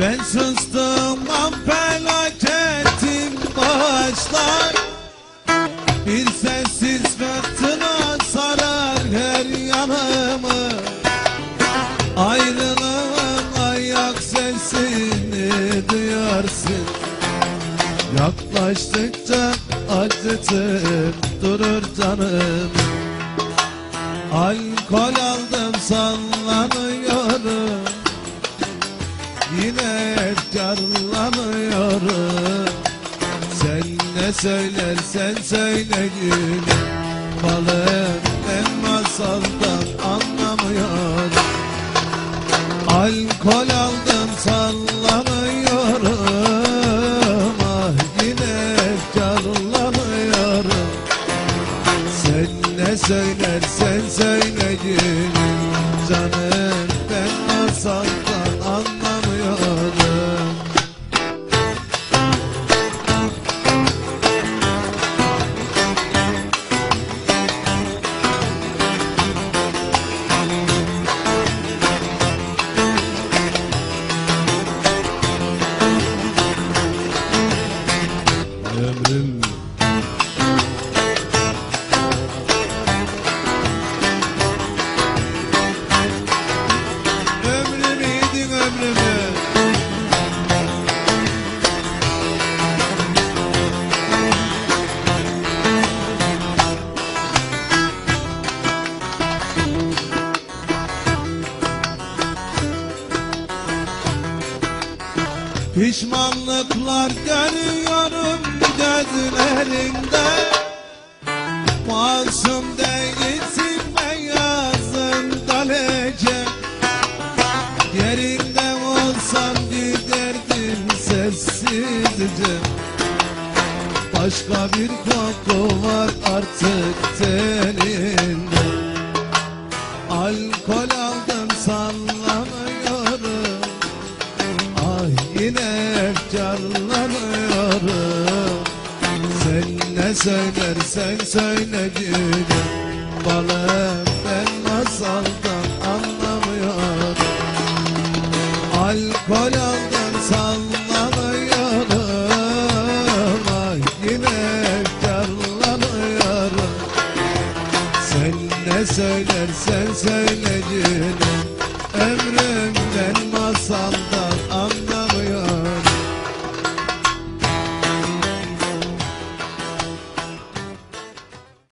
Ben sustum am felaketim başlar Bir sessiz fırtına sarar her yanımı. Ayrılığın ayak sesini duyarsın. Yaklaştıkça acıtıp durur canım. Alkol aldım sallanıyor. Efkarlanıyorum Sen ne söylersen söyle gülüm Balım ben masaldan anlamıyorum. Alkol aldım sallanıyorum Ah yine efkarlanıyorum Sen ne söylersen söyle gülüm Canım Pişmanlıklar görüyorum gözlerinde. Masum değilsin beyazın leke Yerinde olsam giderdim sessizce. Başka bir koku var artık teninde Alkol aldım sallanıyorum yine canlanıyorum Sen ne söylersen söyle gülüm. Balım ben masaldan anlamıyorum. Alkol aldım sallanıyorum. Ay yine canlanıyorum. Sen ne söylersen söyle gülüm. Ömrümden masaldan